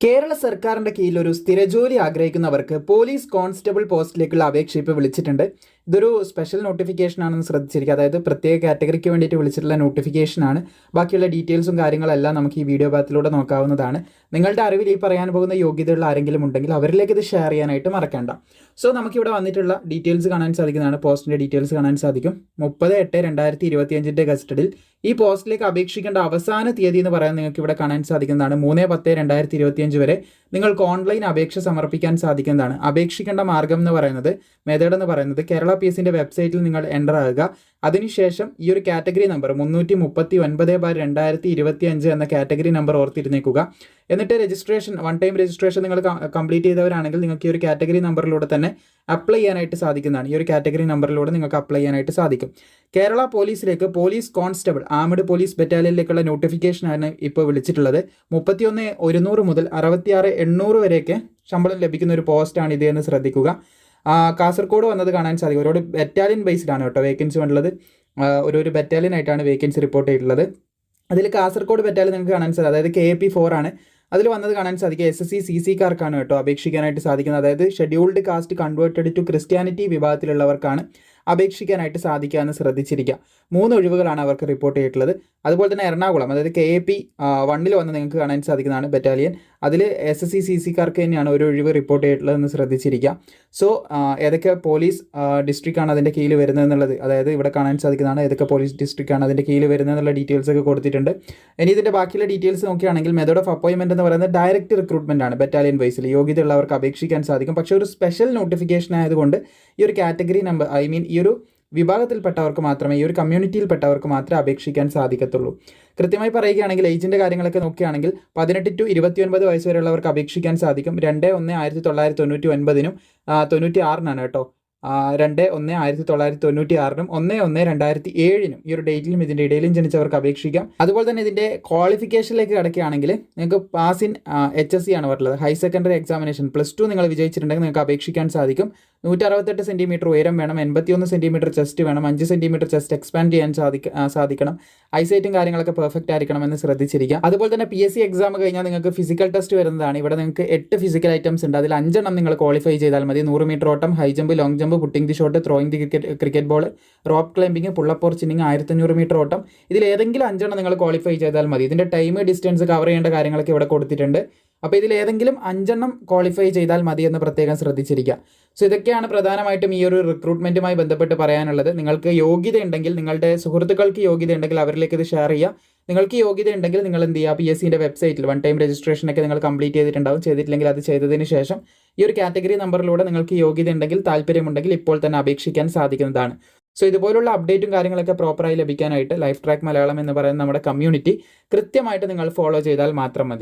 കേരള സർക്കാരിന്റെ കീഴിൽ ഒരു സ്ഥിരജോലി ആഗ്രഹിക്കുന്നവർക്ക് പോലീസ് കോൺസ്റ്റബിൾ പോസ്റ്റിലേക്കുള്ള അപേക്ഷ ഇപ്പോൾ വിളിച്ചിട്ടുണ്ട്. ഇതൊരു സ്പെഷ്യൽ നോട്ടിഫിക്കേഷൻ ആണെന്ന് ശ്രദ്ധിച്ചിരിക്കുക. അതായത് പ്രത്യേക കാറ്റഗറിക്ക് വേണ്ടിയിട്ട് വിളിച്ചിട്ടുള്ള നോട്ടിഫിക്കേഷൻ ആണ്. ബാക്കിയുള്ള ഡീറ്റെയിൽസും കാര്യങ്ങളെല്ലാം നമുക്ക് ഈ വീഡിയോ ഭാഗത്തിലൂടെ നോക്കാവുന്നതാണ്. നിങ്ങളുടെ അറിവിൽ ഈ പറയാൻ പോകുന്ന യോഗ്യതയുള്ള ആരെങ്കിലും ഉണ്ടെങ്കിൽ അവരിലേക്ക് ഇത് ഷെയർ ചെയ്യാനായിട്ട് മറക്കണ്ട. സോ നമുക്കിവിടെ വന്നിട്ടുള്ള ഡീറ്റെയിൽസ് കാണാൻ സാധിക്കുന്നതാണ്. പോസ്റ്റിന്റെ ഡീറ്റെയിൽസ് കാണാൻ സാധിക്കും. മുപ്പത് എട്ട് രണ്ടായിരത്തി ഇരുപത്തിയഞ്ചിന്റെ ഗസ്റ്റഡിൽ ഈ പോസ്റ്റിലേക്ക് അപേക്ഷിക്കേണ്ട അവസാന തീയതി എന്ന് പറയാൻ നിങ്ങൾക്ക് ഇവിടെ കാണാൻ സാധിക്കുന്നതാണ്. മൂന്ന് പത്ത് രണ്ടായിരത്തി ഇരുപത്തിയഞ്ച് വരെ നിങ്ങൾക്ക് ഓൺലൈൻ അപേക്ഷ സമർപ്പിക്കാൻ സാധിക്കുന്നതാണ്. അപേക്ഷിക്കേണ്ട മാർഗം എന്ന് പറയുന്നത് മെത്തേഡ് എന്ന് പറയുന്നത് കേരള പി എസിന്റെ വെബ്സൈറ്റിൽ നിങ്ങൾ എന്റർ ആകുക. അതിനുശേഷം ഈ ഒരു കാറ്റഗറി നമ്പർ മുന്നൂറ്റി മുപ്പത്തി ഒൻപത് ബാർ രണ്ടായിരത്തി ഇരുപത്തി അഞ്ച് എന്ന കാറ്റഗറി നമ്പർ ഓർത്തിരുന്നേക്കുക. എന്നിട്ട് രജിസ്ട്രേഷൻ വൺ ടൈം രജിസ്ട്രേഷൻ നിങ്ങൾ കംപ്ലീറ്റ് ചെയ്തവരാണെങ്കിൽ നിങ്ങൾക്ക് ഈ ഒരു കാറ്റഗറി നമ്പറിലൂടെ തന്നെ അപ്ലൈ ചെയ്യാനായിട്ട് സാധിക്കുന്നതാണ്. ഈ ഒരു കാറ്റഗറി നമ്പറിലൂടെ നിങ്ങൾക്ക് അപ്ലൈ ചെയ്യാനായിട്ട് സാധിക്കും. കേരള പോലീസിലേക്ക് പോലീസ് കോൺസ്റ്റബിൾ ആംഡ് പോലീസ് ബറ്റാലിയനിലേക്കുള്ള നോട്ടിഫിക്കേഷനാണ് ഇപ്പോൾ വിളിച്ചിട്ടുള്ളത്. മുപ്പത്തിയൊന്ന് ഒരുന്നൂറ് മുതൽ അറുപത്തിയാറ് എണ്ണൂറ് വരെയൊക്കെ ശമ്പളം ലഭിക്കുന്ന ഒരു പോസ്റ്റാണ് ഇത് എന്ന് ശ്രദ്ധിക്കുക. കാസർഗോഡ് വന്നത് കാണാൻ സാധിക്കും. ഒരുപാട് ബറ്റാലിയൻ ബേസ്ഡ് ആണ് കേട്ടോ വേക്കൻസി വന്നുള്ളത് ഒരു ഒരു ബറ്റാലിയൻ ആയിട്ടാണ് വേക്കൻസി റിപ്പോർട്ട് ചെയ്തിട്ടുള്ളത്. അതിൽ കാസർഗോഡ് ബറ്റാലിയൻ നിങ്ങൾക്ക് കാണാൻ സാധിക്കും. അതായത് കെ എ പി ഫോർ ആണ്. അതിൽ വന്നത് കാണാൻ സാധിക്കുക എസ് എസ് സി സി കാർക്കാണ് കേട്ടോ അപേക്ഷിക്കാനായിട്ട് സാധിക്കുന്നത്. അതായത് scheduled caste converted to Christianity വിഭാഗത്തിലുള്ളവർക്കാണ്. അപേക്ഷിക്കാനായിട്ട് സാധിക്കാമെന്ന് ശ്രദ്ധിച്ചിരിക്കുക മൂന്ന് ഒഴിവുകളാണ് അവർക്ക് റിപ്പോർട്ട് ചെയ്തിട്ടുള്ളത് അതുപോലെ തന്നെ എറണാകുളം അതായത് കെ എ പി വണ്ണിൽ വന്ന് നിങ്ങൾക്ക് കാണാൻ സാധിക്കുന്നതാണ് ബറ്റാലിയൻ അതിൽ എസ് എസ് സി സി സിക്കാർക്ക് തന്നെയാണ് ഒരു ഒഴിവ് റിപ്പോർട്ട് ചെയ്തിട്ടുള്ളതെന്ന് ശ്രദ്ധിച്ചിരിക്കുക സോ ഏതൊക്കെ പോലീസ് ഡിസ്ട്രിക്റ്റാണ് അതിന്റെ കീഴിൽ വരുന്നത് എന്നുള്ളത് അതായത് ഇവിടെ കാണാൻ സാധിക്കുന്നതാണ് ഏതൊക്കെ പോലീസ് ഡിസ്ട്രിക്റ്റാണ് അതിന്റെ കീഴിൽ വരുന്നത് എന്നുള്ള ഡീറ്റെയിൽസ് ഒക്കെ കൊടുത്തിട്ടുണ്ട് ഇനി ഇതിന്റെ ബാക്കിയുള്ള ഡീറ്റെയിൽസ് നോക്കുകയാണെങ്കിൽ മെത്തേഡ് ഓഫ് അപ്പോയിൻമെന്റ് എന്ന് പറയുന്നത് ഡയറക്റ്റ് റിക്രൂട്ട്മെന്റ് ആണ് ബറ്റാലിയൻ വൈസിൽ യോഗ്യതയുള്ളവർക്ക് അപേക്ഷിക്കാൻ സാധിക്കും പക്ഷേ ഒരു സ്പെഷ്യൽ നോട്ടിഫിക്കേഷൻ ആയതുകൊണ്ട് ഈ ഒരു കാറ്റഗറി നമ്പർ ഐ മീൻ ഈ ഒരു വിഭാഗത്തിൽപ്പെട്ടവർക്ക് മാത്രമേ ഈ ഒരു കമ്മ്യൂണിറ്റിയിൽപ്പെട്ടവർക്ക് മാത്രമേ അപേക്ഷിക്കാൻ സാധിക്കത്തുള്ളൂ. കൃത്യമായി പറയുകയാണെങ്കിൽ ഏജിന്റെ കാര്യങ്ങളൊക്കെ നോക്കുകയാണെങ്കിൽ പതിനെട്ട് ടു ഇരുപത്തിയൊൻപത് വയസ്സ് വരെയുള്ളവർക്ക് അപേക്ഷിക്കാൻ സാധിക്കും. രണ്ട് ഒന്ന് ആയിരത്തി തൊള്ളായിരത്തി തൊണ്ണൂറ്റി ഒൻപതിനും തൊണ്ണൂറ്റി ആറിനാണ് കേട്ടോ. രണ്ട് ഒന്ന് ആയിരത്തി തൊള്ളായിരത്തി തൊണ്ണൂറ്റി ആറിനും ഒന്ന് ഒന്ന് രണ്ടായിരത്തി ഏഴിനും ഈ ഒരു ഡേറ്റിലും ഇതിന്റെ ഇടയിലും ജനിച്ചവർക്ക് അപേക്ഷിക്കാം. അതുപോലെ തന്നെ ഇതിന്റെ ക്വാളിഫിക്കേഷനിലേക്ക് കിടക്കുകയാണെങ്കിൽ നിങ്ങൾക്ക് pass in H S C ആണ് പറഞ്ഞത് higher secondary examination plus two നിങ്ങൾ വിജയിച്ചിട്ടുണ്ടെങ്കിൽ നിങ്ങൾക്ക് അപേക്ഷിക്കാൻ സാധിക്കും. നൂറ്റി അറുപത്തെട്ട് സെന്റിമീറ്റർ ഉയരം വേണം എൺപത്തിയൊന്ന് സെന്റിമീറ്റർ ചെസ്റ്റ് വേണം അഞ്ച് സെന്റിമീറ്റർ ചെസ്റ്റ് എക്സ്പാൻഡ് ചെയ്യാൻ സാധിക്ക സാധിക്കണം. ഐസൈറ്റും കാര്യങ്ങളൊക്കെ പെർഫെക്റ്റ് ആയിരിക്കണം എന്ന് ശ്രദ്ധിച്ചിരിക്കുക അതുപോലെ തന്നെ പി എസ് സി എക്സാം കഴിഞ്ഞാൽ നിങ്ങൾക്ക് ഫിസിക്കൽ ടെസ്റ്റ് വരുന്നതാണ്. ഇവിടെ നിങ്ങൾക്ക് എട്ട് ഫിസിക്കൽ ഐറ്റംസ് ഉണ്ട്. അതിൽ അഞ്ചെണ്ണം നിങ്ങൾ ക്വാളിഫൈ ചെയ്താൽ മതി. നൂറ് മീറ്റർ ഓട്ടം high jump long jump putting the shot throwing the cricket cricket ball rope climbing pull up or chinning ആയിരത്തഞ്ഞൂറ് മീറ്റർ ഓട്ടം. ഇതിൽ ഏതെങ്കിലും അഞ്ചെണ്ണം നിങ്ങൾ ക്വാളിഫൈ ചെയ്താൽ മതി. ഇതിന്റെ ടൈം ഡിസ്റ്റൻസ് കവർ ചെയ്യേണ്ട കാര്യങ്ങളൊക്കെ ഇവിടെ കൊടുത്തിട്ടുണ്ട്. അപ്പോൾ ഇതിൽ ഏതെങ്കിലും അഞ്ചെണ്ണം ക്വാളിഫൈ ചെയ്താൽ മതി എന്ന് പ്രത്യേകം ശ്രദ്ധിച്ചിരിക്കുക. സോ ഇതൊക്കെയാണ് പ്രധാനമായിട്ടും ഈ ഒരു റിക്രൂട്ട്മെന്റുമായി ബന്ധപ്പെട്ട് പറയാനുള്ളത്. നിങ്ങൾക്ക് യോഗ്യത ഉണ്ടെങ്കിൽ നിങ്ങളുടെ സുഹൃത്തുക്കൾക്ക് യോഗ്യത ഉണ്ടെങ്കിൽ അവരിലേക്ക് ഇത് ഷെയർ ചെയ്യുക. നിങ്ങൾക്ക് യോഗ്യത ഉണ്ടെങ്കിൽ നിങ്ങൾ എന്ത് ചെയ്യുക? പി എസ് സിന്റെ വെബ്സൈറ്റിൽ വൺ ടൈം രജിസ്ട്രേഷൻ ഒക്കെ നിങ്ങൾ കംപ്ലീറ്റ് ചെയ്തിട്ടുണ്ടാവും. ചെയ്തിട്ടില്ലെങ്കിൽ അത് ചെയ്തതിന് ശേഷം ഈ ഒരു കാറ്റഗറി നമ്പറിലൂടെ നിങ്ങൾക്ക് യോഗ്യത ഉണ്ടെങ്കിൽ താല്പര്യമുണ്ടെങ്കിൽ ഇപ്പോൾ തന്നെ അപേക്ഷിക്കാൻ സാധിക്കുന്നതാണ്. സോ ഇതുപോലുള്ള അപ്ഡേറ്റും കാര്യങ്ങളൊക്കെ പ്രോപ്പറായി ലഭിക്കാനായിട്ട് ലൈഫ് ട്രാക്ക് മലയാളം എന്ന് പറയുന്ന നമ്മുടെ കമ്മ്യൂണിറ്റി കൃത്യമായിട്ട് നിങ്ങൾ ഫോളോ ചെയ്താൽ മാത്രം മതി.